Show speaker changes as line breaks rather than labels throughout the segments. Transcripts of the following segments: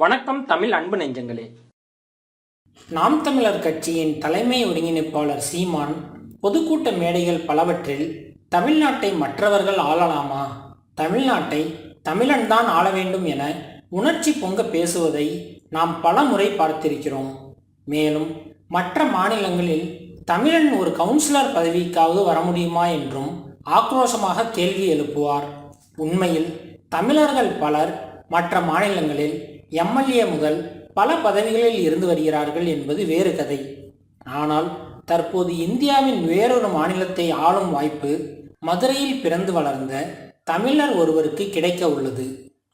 வணக்கம் தமிழ் அன்பு நெஞ்சங்களே.
நாம் தமிழர் கட்சியின் தலைமை ஒருங்கிணைப்பாளர் சீமான் பொதுக்கூட்ட மேடைகள் பலவற்றில் தமிழ்நாட்டை மற்றவர்கள் ஆளலாமா? தமிழ்நாட்டை தமிழன்தான் ஆள வேண்டும் என உணர்ச்சி பொங்க பேசுவதை நாம் பல முறை பார்த்திருக்கிறோம். மேலும் மற்ற மாநிலங்களில் தமிழன் ஒரு கவுன்சிலர் பதவிக்காவது வர முடியுமா என்றும் ஆக்ரோஷமாக கேள்வி எழுப்புவார். உண்மையில் தமிழர்கள் பலர் மற்ற மாநிலங்களில் எம்எல்ஏ முதல் பல பதவிகளில் இருந்து வருகிறார்கள் என்பது வேறு கதை. ஆனால் தற்போது இந்தியாவின் வேறொரு மாநிலத்தை ஆளும் வாய்ப்பு மதுரையில் பிறந்து வளர்ந்த தமிழர் ஒருவருக்கு கிடைக்க உள்ளது.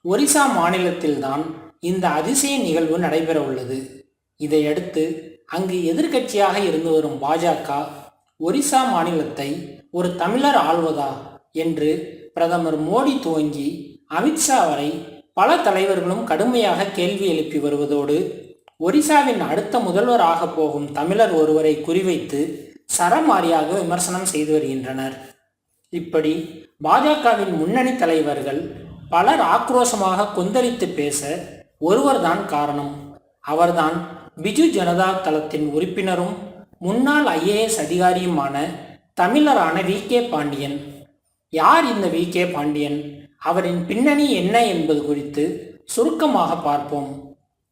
ஒரிசா மாநிலத்தில்தான் இந்த அதிசய நிகழ்வு நடைபெற உள்ளது. இதையடுத்து அங்கு எதிர்க்கட்சியாக இருந்து வரும் பாஜக ஒரிசா மாநிலத்தை ஒரு தமிழர் ஆள்வதா என்று பிரதமர் மோடி துவங்கி அமித்ஷா வரை பல தலைவர்களும் கடுமையாக கேள்வி எழுப்பி வருவதோடு ஒரிசாவின் அடுத்த முதல்வராக போகும் தமிழர் ஒருவரை குறிவைத்து சரமாரியாக விமர்சனம் செய்து வருகின்றனர். இப்படி பாஜகவின் முன்னணி தலைவர்கள் பலர் ஆக்ரோஷமாக கொந்தளித்து பேச ஒருவர்தான் காரணம். அவர்தான் பிஜு ஜனதா தளத்தின் உறுப்பினரும் முன்னாள் ஐஏஎஸ் அதிகாரியுமான தமிழரான வி கே பாண்டியன். யார் இந்த வி கே பாண்டியன்? அவரின் பின்னணி என்ன என்பது குறித்து சுருக்கமாக பார்ப்போம்.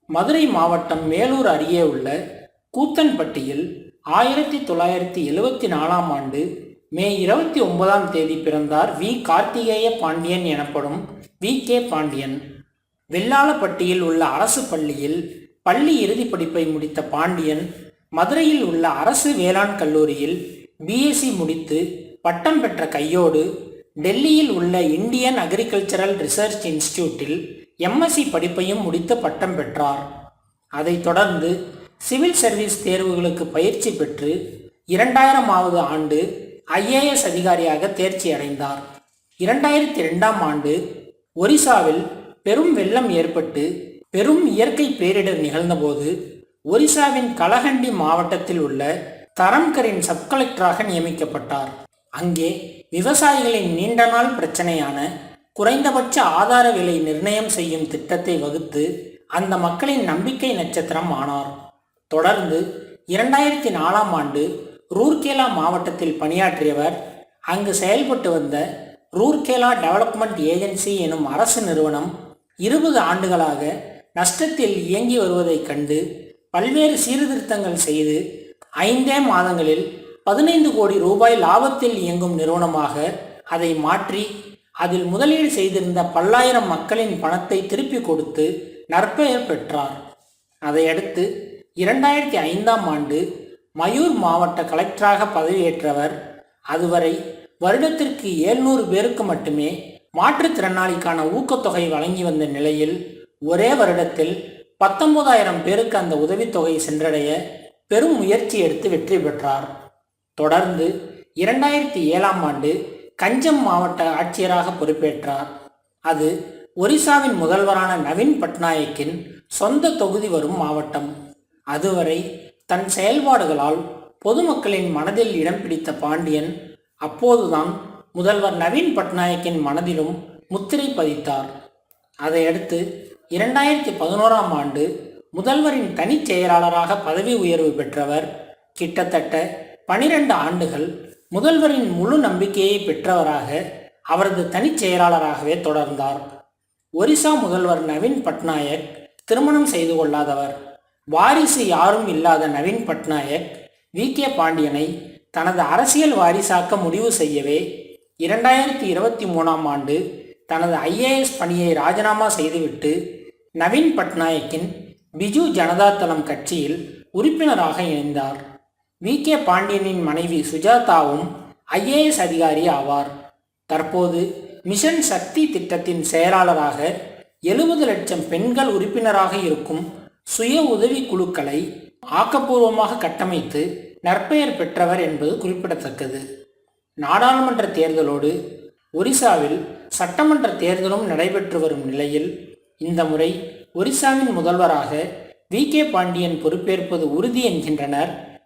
மதுரை மாவட்டம் மேலூர் அருகே உள்ள கூத்தன்பட்டியில் ஆயிரத்தி தொள்ளாயிரத்தி எழுவத்தி நாலாம் ஆண்டு மே இருபத்தி ஒன்பதாம் தேதி பிறந்தார் வி. கார்த்திகேய பாண்டியன் எனப்படும் வி. கே. பாண்டியன். வெள்ளாளப்பட்டியில் உள்ள அரசு பள்ளியில் பள்ளி இறுதி படிப்பை முடித்த பாண்டியன் மதுரையில் உள்ள அரசு வேளாண் கல்லூரியில் பிஎஸ்சி முடித்து பட்டம் பெற்ற கையோடு டெல்லியில் உள்ள இந்தியன் அக்ரிகல்ச்சரல் ரிசர்ச் இன்ஸ்டியூட்டில் எம்எஸ்சி படிப்பையும் முடித்து பட்டம் பெற்றார். அதைத் தொடர்ந்து சிவில் சர்வீஸ் தேர்வுகளுக்கு பயிற்சி பெற்று இரண்டாயிரமாவது ஆண்டு ஐஏஎஸ் அதிகாரியாக தேர்ச்சி அடைந்தார். இரண்டாயிரத்தி ரெண்டாம் ஆண்டு ஒரிசாவில் பெரும் வெள்ளம் ஏற்பட்டு பெரும் இயற்கை பேரிடர் நிகழ்ந்தபோது ஒரிசாவின் கலகண்டி மாவட்டத்தில் உள்ள தரம்கரின் சப் கலெக்டராக நியமிக்கப்பட்டார். அங்கே விவசாயிகளின் நீண்ட நாள் பிரச்சனையான குறைந்தபட்ச ஆதார விலை நிர்ணயம் செய்யும் திட்டத்தை வகுத்து அந்த மக்களின் நம்பிக்கை நட்சத்திரம் ஆனார். தொடர்ந்து இரண்டாயிரத்தி நாலாம் ஆண்டு ரூர்கேலா மாவட்டத்தில் பணியாற்றியவர் அங்கு செயல்பட்டு வந்த ரூர்கேலா டெவலப்மெண்ட் ஏஜென்சி எனும் அரசு நிறுவனம் இருபது ஆண்டுகளாக நஷ்டத்தில் இயங்கி வருவதைக் கண்டு பல்வேறு சீர்திருத்தங்கள் செய்து ஐந்தே மாதங்களில் பதினைந்து கோடி ரூபாய் லாபத்தில் இயங்கும் நிறுவனமாக அதை மாற்றி அதில் முதலீடு செய்திருந்த பல்லாயிரம் மக்களின் பணத்தை திருப்பி கொடுத்து நற்பெயர் பெற்றார். அதையடுத்து இரண்டாயிரத்தி ஐந்தாம் ஆண்டு மயூர் மாவட்ட கலெக்டராக பதவியேற்றவர். அதுவரை வருடத்திற்கு ஏழ்நூறு பேருக்கு மட்டுமே மாற்றுத்திறனாளிக்கான ஊக்கத்தொகை வழங்கி வந்த நிலையில் ஒரே வருடத்தில் பத்தொன்பதாயிரம் பேருக்கு அந்த உதவித்தொகை சென்றடைய பெரும் முயற்சி எடுத்து வெற்றி பெற்றார். தொடர்ந்து இரண்டாயிரத்தி ஏழாம் ஆண்டு கஞ்சம் மாவட்ட ஆட்சியராக பொறுப்பேற்றார். அது ஒரிசாவின் முதல்வரான நவீன் பட்நாயக்கின் சொந்த தொகுதி வரும் மாவட்டம். அதுவரை தன் செயல்பாடுகளால் பொதுமக்களின் மனதில் இடம் பிடித்த பாண்டியன் அப்போதுதான் முதல்வர் நவீன் பட்நாயக்கின் மனதிலும் முத்திரை பதித்தார். அதையடுத்து இரண்டாயிரத்தி பதினோராம் ஆண்டு முதல்வரின் தனிச் செயலாளராக பதவி உயர்வு பெற்றவர். கிட்டத்தட்ட பனிரெண்டு ஆண்டுகள் முதல்வரின் முழு நம்பிக்கையை பெற்றவராக அவரது தனிச் செயலாளராகவே தொடர்ந்தார். ஒரிசா முதல்வர் நவீன் பட்நாயக் திருமணம் செய்து கொள்ளாதவர். வாரிசு யாரும் இல்லாத நவீன் பட்நாயக் வி. கே. பாண்டியனை தனது அரசியல் வாரிசாக்க முடிவு செய்யவே இரண்டாயிரத்தி இருபத்தி மூணாம் ஆண்டு தனது ஐஏஎஸ் பணியை ராஜினாமா செய்துவிட்டு நவீன் பட்நாயக்கின் பிஜு ஜனதா தளம் கட்சியில் உறுப்பினராக இணைந்தார். வி. கே. பாண்டியனின் மனைவி சுஜாதாவும் ஐஏஎஸ் அதிகாரி ஆவார். தற்போது மிஷன் சக்தி திட்டத்தின் செயலாளராக எழுபது லட்சம் பெண்கள் உறுப்பினராக இருக்கும் சுய உதவி குழுக்களை ஆக்கப்பூர்வமாக கட்டமைத்து நற்பெயர் பெற்றவர் என்பது குறிப்பிடத்தக்கது. நாடாளுமன்ற தேர்தலோடு ஒரிசாவில் சட்டமன்ற தேர்தலும் நடைபெற்று வரும் நிலையில் இந்த முறை ஒரிசாவின் முதல்வராக வி. கே. பாண்டியன் பொறுப்பேற்பது உறுதி என்கின்றனர்.